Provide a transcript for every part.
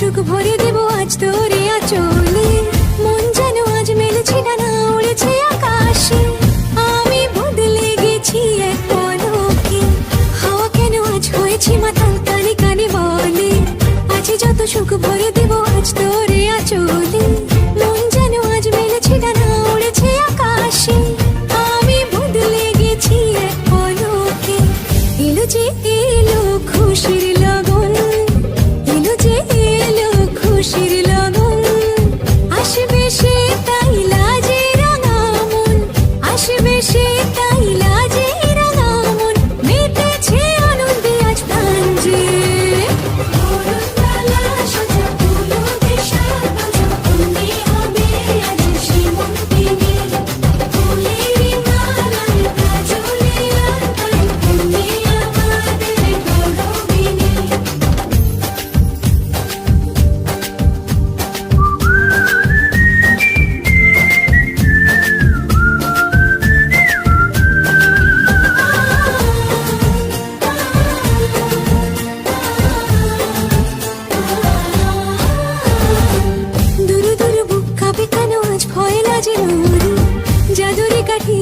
সুখ ভরে দেব আজ তোরে।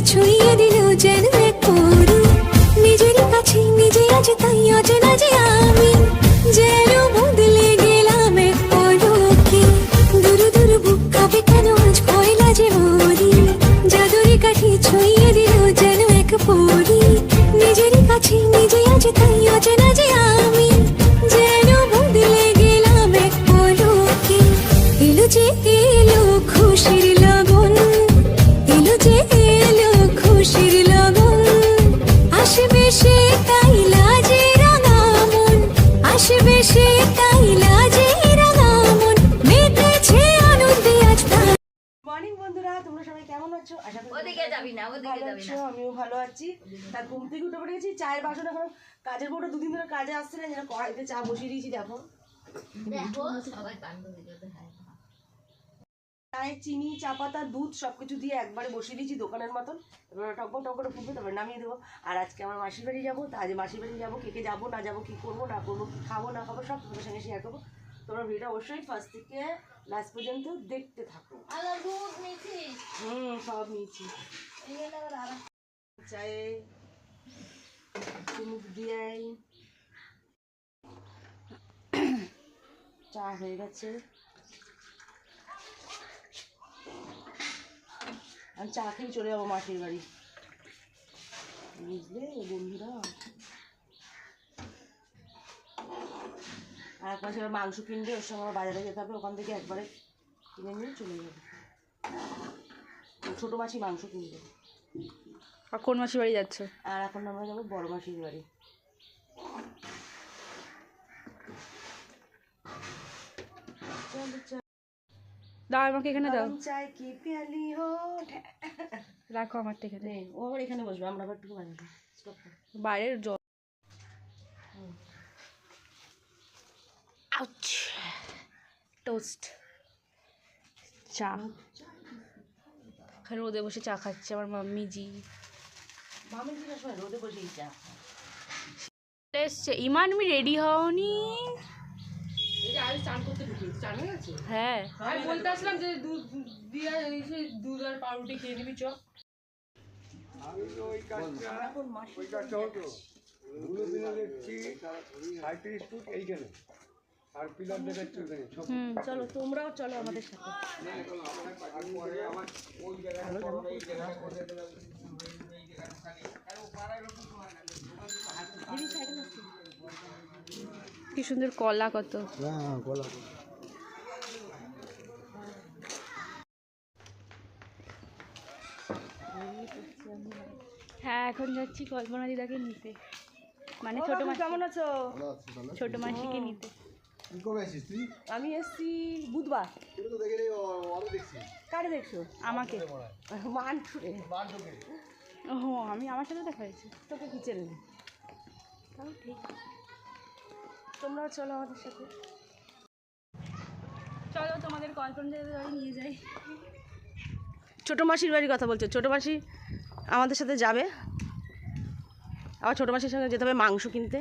ছুঁয়ে দিল যেন এক পরি। নিজেরই কাছে, নিজে আজ তাই অচেনা যে আমি। যেন বদলে গেলাম এক পলকে দূর দূর বুক কাঁপে কেন আজ ভয় যে মরি জাদুরি কাঠি ছুঁয়ে দিল যেন এক পরি। নিজের কাছে, নিজে আজ তাই অচেনা আছো? আশা করি ওদিকে যাবি না ওদিকে যাবি না। আমিও ভালো আছি। তার ঘুম থেকে উঠে পড়ে গেছি চায়ের বাসন এখন কাজের বউটা দুদিন ধরে কাজে আসছে না যেন কড়াইতে চা বসিয়ে দিয়েছি দেখো। দেখো। সবাই হয় চায়ে চিনি চা পাতা দুধ সব কিছু দিয়ে একবারে বসিয়ে দিয়েছি দোকানের মতন। এবার টক টক করে ফুটবে তারপর নামিয়ে দেবো। আর আজকে আমার মাসির বাড়ি যাব তা আজ মাসির বাড়ি যাব কে কে যাব না যাব কি করব না করব কি খাব না খাব সব তোমাদের সঙ্গে শেয়ার করব। তোমরা ভিডিওটা অবশ্যই ফার্স্ট থেকে লাস্ট পর্যন্ত দেখতে থাকো। হুম সব নিয়েছি। চায়ে চুমুক দিয়ে চা হয়ে গেছে। আমি চা খেয়ে চলে যাব মাসির বাড়ি। বুঝলে বন্ধুরা? আর এক মাসে মাংস কিনবে ওর সঙ্গে বাজারে যেতে হবে ওখান থেকে একবারে কিনে নিয়ে চলে যাবে। ছোটো মাসি মাংস কিনবে। আর কোন মাসির বাড়ি যাচ্ছে? আর এখন আমরা যাব বড় মাসির বাড়ি। দাও আমাকে এখানে দাও। চায় কি পেয়ালি হো? রাখো আমারটা এখানে। ও আবার এখানে বসবে আমরা আবার একটু বাজাবো বাইরের জল টোস্ট চা। এখানে রোদে বসে চা খাচ্ছে আমার মাম্মি জি মামি কি সময় রোদে বসেই চা এসছে। ইমান রেডি হওনি? হ্যাঁ আমি বলতে আসলাম যে দুধ দিয়ে দুধ আর পাউরুটি খেয়ে নিবি চ। দেখছি সাঁত্রিশ ফুট এইখানে। আর পিলার দেখাচ্ছে ওখানে হুম চলো তোমরাও চলো আমাদের সাথে। কি সুন্দর কলা কত। হ্যাঁ গলা হ্যাঁ এখন যাচ্ছি কল্পনা দিদাকে নিতে। মানে ছোট মাসি কেমন আছো। ছোট মাসিকে নিতে। কবে আসিস তুই? আমি এসছি বুধবার। তো দেখে কারে দেখছ? আমাকে। মানপুরে ও আমি আমার সাথে দেখা হয়েছে। তোকে কি চেনে? তাও ঠিক। তোমরাও চলো আমাদের সাথে। চলো তোমাদের কল্পনা দিদার নিয়ে যাই। ছোটো মাসির বাড়ির কথা বলছো। ছোটো মাসি আমাদের সাথে যাবে। আবার ছোটো মাসির সঙ্গে যেতে হবে মাংস কিনতে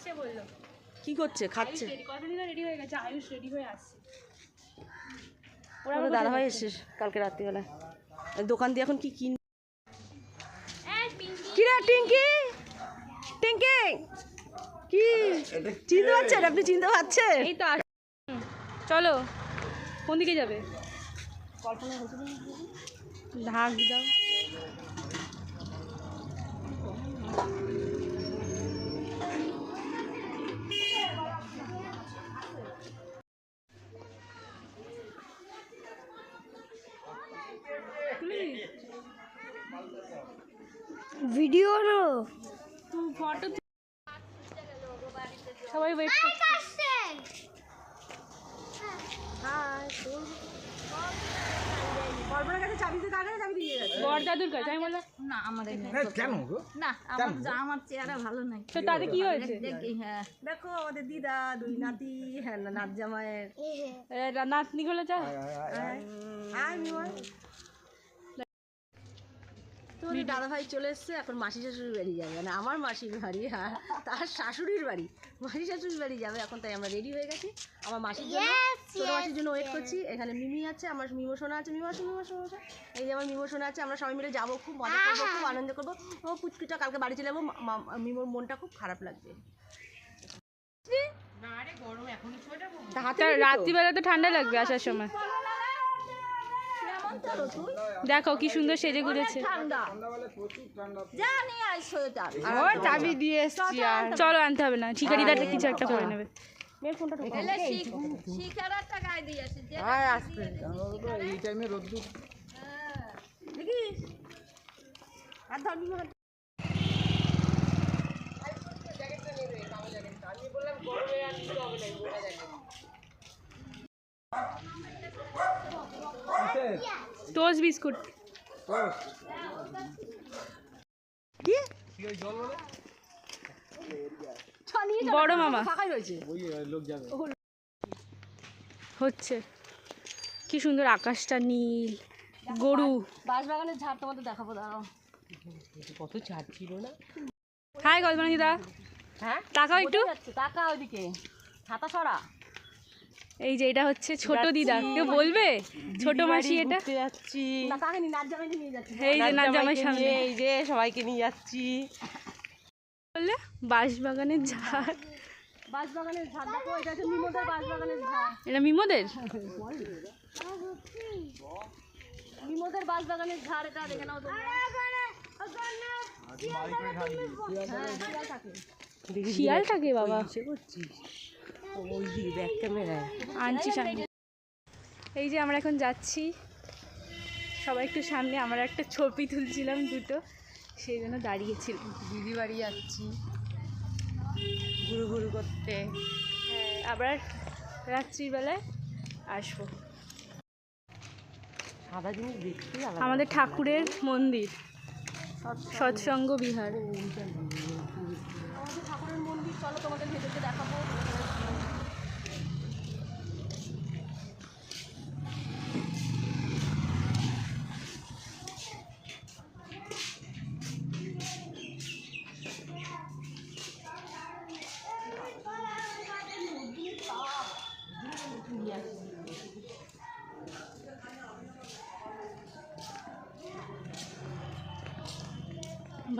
কি করছে খাচ্ছে। রেডি হয়ে গেছে? আয়ুষ রেডি হয়ে আসছে। ওরা দাদা ভাই এসে কালকে রাত্রিবেলায়। দোকান দিয়ে এখন কি কিন কি রে টিঙ্কি? টিঙ্কি? কি? চিনতে পারছেন? আপনি চিনতে পারছেন? এই তো চলো। কোন দিকে যাবে? ঢাক দাও। ভিডিও না। ফটো সবাই ওয়েট করছে। কাছে চাবি দিয়ে কার কাছে চাবি দিয়ে যাচ্ছে। বরদাদুর কাছে আমি বললাম না আমাদের কেন না আমার চেহারা ভালো নাই। তো তাতে কি হয়েছে? দেখি হ্যাঁ। দেখো আমাদের দিদা দুই নাতি হ্যাঁ নাত জামাইয়ের এ, নাতনি গুলো যা। আয় তোমাদের দাদা ভাই চলে এসছে এখন মাসি শাশুড়ির বাড়ি যাবে। মানে আমার মাসির বাড়ি আর তার শাশুড়ির বাড়ি। মাসি শাশুড়ির বাড়ি যাবে এখন তাই আমরা রেডি হয়ে গেছি। আমার মাসির জন্য ছোটো মাসির জন্য ওয়েট করছি। এখানে মিমি আছে আমার মিমো সোনা আছে মিমো আসো, মিমো সোনা আছে। এই যে আমার মিমো সোনা আছে আমরা সবাই মিলে যাব খুব মজা করব খুব আনন্দ করব। ও পুচকিটা কালকে বাড়ি চলে যাব মিমোর মনটা খুব খারাপ লাগবে? রাত্রিবেলা তো ঠান্ডা লাগবে আসার সময়। দেখো কি সুন্দর সেজে গুজেছে। চাবি দিয়ে এসছি আর। চলো। আনতে হবে না ঠিকারিদারটা কিছু একটা করে নেবে। একটা গায়ে দিয়ে আর আসতে এই টাইমে রোদ্দুর দেখিস আর ধর মিমো হাত টোস্ট বিস্কুট বড় মামা। ফাঁকাই রয়েছে। ওই লোক যাবে হচ্ছে। কি সুন্দর আকাশটা নীল গরু। বাঁশবাগানের ঝাড় তোমাদের দেখাবো দাঁড়াও। কত ঝাড় ছিল না? হাই কল্পনা দিদা হ্যাঁ? টাকা একটু। তাকা ওইদিকে। ছাতা সরা। এই যে এটা হচ্ছে ছোট দিদা। কেউ বলবে? ছোট মাসি এটা? যাচ্ছি। না তাকে নি নাচ জামাইকে নিয়ে যাচ্ছি। এই যে নাচ জামাই সামনে। এই যে সবাইকে নিয়ে যাচ্ছি। বললে বাঁশবাগানের ঝাড়। বাঁশবাগানের ঝাড় দেখো এটা হচ্ছে মিমোদের বাঁশবাগানের ঝাড়। এটা মিমোদের? বাঁশবাগানের ঝাড় এটা দেখে নাও শিয়াল থাকে বাবা। করছিস আনছি সামনে। এই যে আমরা এখন যাচ্ছি। সবাই একটু সামনে আমরা একটা ছবি তুলছিলাম দুটো। সেই জন্য দাঁড়িয়েছিলাম দিদি বাড়ি যাচ্ছি। ঘুরু ঘুরু করতে। হ্যাঁ, আবার রাত্রিবেলায় আসব। সাদা জিনিস দেখতে আমাদের ঠাকুরের মন্দির। সৎসঙ্গ বিহার। আমাদের ঠাকুরের মন্দির চলো তোমাদের ভেতরকে দেখাবো।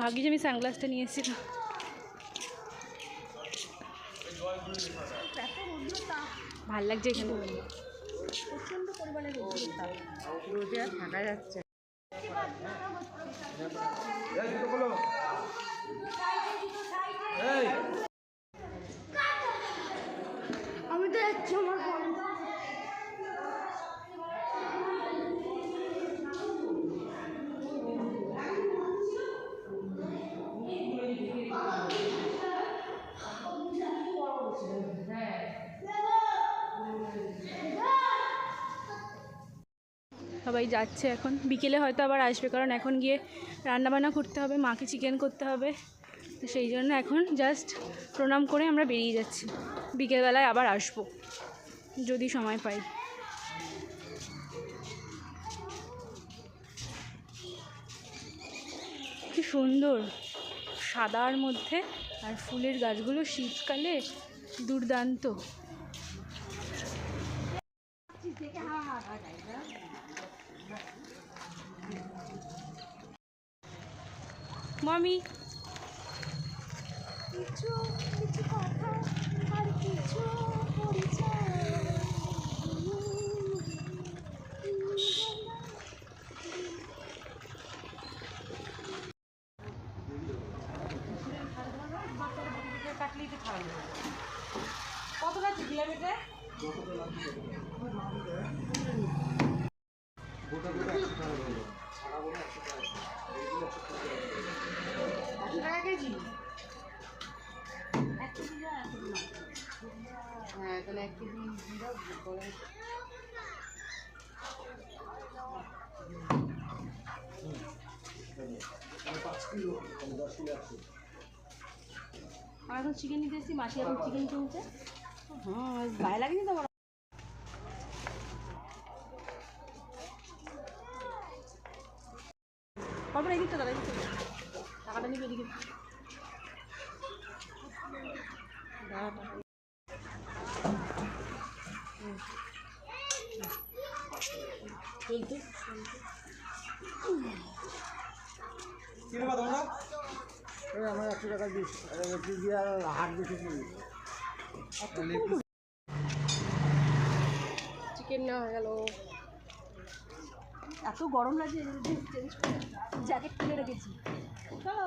ভাগ্যিস আমি সানগ্লাসটা নিয়ে এসেছিলাম ভালো লাগছে এখানে। প্রচণ্ড পরিমাণে রোদে থাকা যাচ্ছে সবাই যাচ্ছে এখন। বিকেলে হয়তো আবার আসবে, কারণ এখন গিয়ে রান্নাবান্না করতে হবে, মাকে চিকেন করতে হবে। তো সেই জন্য এখন জাস্ট প্রণাম করে আমরা বেরিয়ে যাচ্ছি। বিকেলবেলায় আবার আসব, যদি সময় পাই। কি সুন্দর, সাদার মধ্যে আর ফুলের গাছগুলো শীতকালে দুর্দান্ত। মামি। কিছু কিছু কথা আর কিছু পরিচয়। তো খাওয়ানো হ্যাঁ তাহলে এক কেজি আর এখন চিকেন নিতে এসেছি মাসি এখন চিকেন কিনছে হ্যাঁ গায়ে লাগেনি তো আমার একশো টাকা দিস হাট বেশি কিনি চিকেন নেওয়া হয়ে গেল। এত গরম লাগছে চেঞ্জ করে জ্যাকেট খুলে রেখেছি। চলো।